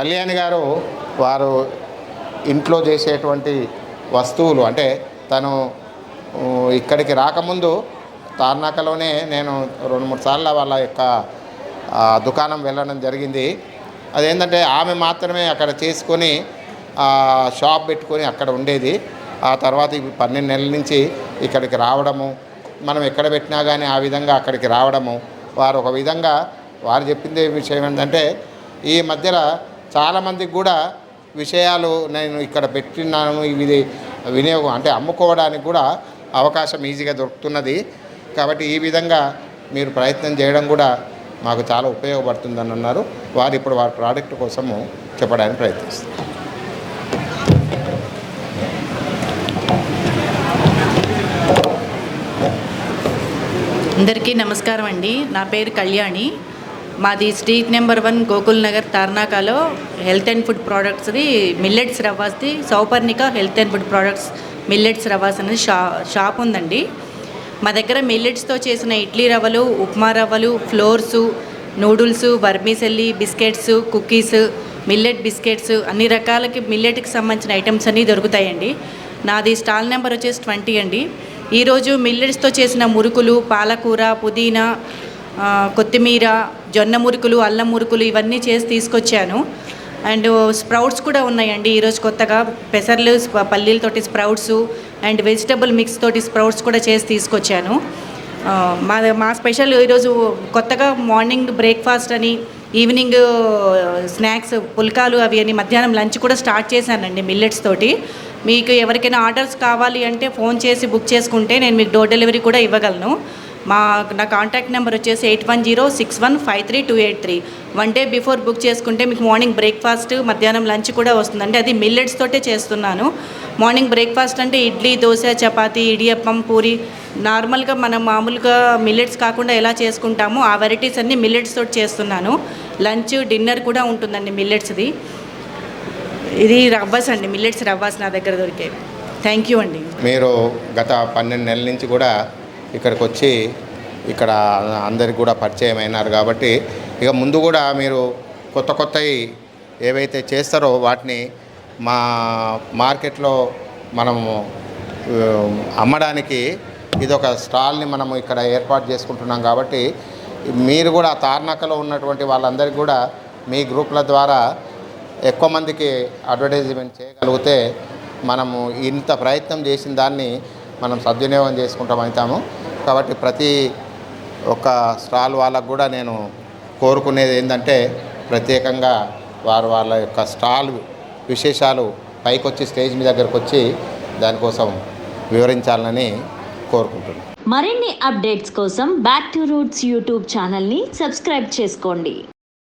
కళ్యాణి గారు వారు ఇంట్లో చేసేటువంటి వస్తువులు అంటే తను ఇక్కడికి రాకముందు తార్నాకలోనే నేను రెండు మూడు సార్లు వాళ్ళ యొక్క దుకాణం వెళ్ళడం జరిగింది. అదేంటంటే ఆమె మాత్రమే అక్కడ చేసుకొని షాప్ పెట్టుకొని అక్కడ ఉండేది. ఆ తర్వాత పన్నెండు నెలల నుంచి ఇక్కడికి రావడము మనం ఎక్కడ పెట్టినా కానీ ఆ విధంగా అక్కడికి రావడము వారు ఒక విధంగా వారు చెప్పింది విషయం ఏంటంటే ఈ మధ్యలో చాలామందికి కూడా విషయాలు నేను ఇక్కడ పెట్టినాను ఇది వినియోగం అంటే అమ్ముకోవడానికి కూడా అవకాశం ఈజీగా దొరుకుతున్నది. కాబట్టి ఈ విధంగా మీరు ప్రయత్నం చేయడం కూడా మాకు చాలా ఉపయోగపడుతుందని అన్నారు. వారు ఇప్పుడు వారి ప్రోడక్ట్ కోసము చెప్పడానికి ప్రయత్నిస్తారు అందరికీ నమస్కారం అండి. నా పేరు కళ్యాణి. మాది street number one Gokul Nagar తార్నాకాలో health and food ప్రోడక్ట్స్ది millets రవాస్ది Souparnika health and food products millets ravas అనేది షా షాప్ ఉందండి. మా దగ్గర మిల్లెట్స్తో చేసిన ఇడ్లీ రవ్వలు ఉప్మా రవ్వలు flours noodles vermicelli biscuits cookies millet biscuits అన్ని రకాలకి మిల్లెట్కి సంబంధించిన ఐటమ్స్ అన్నీ దొరుకుతాయండి. నాది స్టాల్ నెంబర్ వచ్చేసి ట్వంటీ అండి. ఈరోజు మిల్లెట్స్తో చేసిన మురుకులు పాలకూర పుదీనా కొత్తిమీర జొన్న మురుకులు అల్లం మురుకులు ఇవన్నీ చేసి తీసుకొచ్చాను. అండ్ స్ప్రౌట్స్ కూడా ఉన్నాయండి. ఈరోజు కొత్తగా పెసర్లు పల్లీలతోటి స్ప్రౌట్స్ అండ్ వెజిటబుల్ మిక్స్ తోటి స్ప్రౌట్స్ కూడా చేసి తీసుకొచ్చాను. మా మా స్పెషల్ ఈరోజు కొత్తగా మార్నింగ్ బ్రేక్ఫాస్ట్ అని ఈవినింగ్ స్నాక్స్ పుల్కాలు అవి అని మధ్యాహ్నం లంచ్ కూడా స్టార్ట్ చేశానండి మిల్లెట్స్ తోటి. మీకు ఎవరికైనా ఆర్డర్స్ కావాలి అంటే ఫోన్ చేసి బుక్ చేసుకుంటే నేను మీకు డోర్ డెలివరీ కూడా ఇవ్వగలను. మా నా కాంటాక్ట్ నెంబర్ వచ్చేసి eight one zero six one five three two eight three. One day before book చేసుకుంటే మీకు మార్నింగ్ బ్రేక్ఫాస్ట్ మధ్యాహ్నం లంచ్ కూడా వస్తుంది అంటే అది మిల్లెట్స్ తోటే చేస్తున్నాను. మార్నింగ్ బ్రేక్ఫాస్ట్ అంటే ఇడ్లీ దోశ చపాతీ ఇడియప్పం పూరి. నార్మల్గా మనం మామూలుగా మిల్లెట్స్ కాకుండా ఎలా చేసుకుంటామో ఆ వెరైటీస్ అన్నీ మిల్లెట్స్ తోటి చేస్తున్నాను. లంచ్ డిన్నర్ కూడా ఉంటుందండి మిల్లెట్స్ది ఇది రవ్వస్ అండి మిల్లెట్స్ రవ్వస్ నా దగ్గర దొరికేవి. థ్యాంక్ యూ అండి. మీరు గత పన్నెండు నెలల నుంచి కూడా ఇక్కడికి వచ్చి ఇక్కడ అందరికి కూడా పరిచయం అయినారు కాబట్టి ఇక ముందు కూడా మీరు కొత్త కొత్తవి ఏవైతే చేస్తారో వాటిని మా మార్కెట్లో మనము అమ్మడానికి ఇది ఒక స్టాల్ని మనము ఇక్కడ ఏర్పాటు చేసుకుంటున్నాం కాబట్టి మీరు కూడా తార్నాకలో ఉన్నటువంటి వాళ్ళందరికీ కూడా మీ గ్రూపుల ద్వారా ఎక్కువ మందికి అడ్వర్టైజ్మెంట్ చేయగలిగితే మనము ఇంత ప్రయత్నం చేసిన దాన్ని మనం సద్వినియోగం చేసుకుంటాం అవుతాము. కాబట్టి ప్రతి ఒక్క స్టాల్ వాళ్ళకు కూడా నేను కోరుకునేది ఏంటంటే ప్రత్యేకంగా వారు వాళ్ళ యొక్క స్టాల్ విశేషాలు పైకొచ్చి స్టేజ్ మీ దగ్గరకు వచ్చి దానికోసం వివరించాలని కోరుకుంటున్నాను. మరిన్ని అప్డేట్స్ కోసం బ్యాక్ టు రూట్స్ యూట్యూబ్ ఛానల్ని సబ్స్క్రైబ్ చేసుకోండి.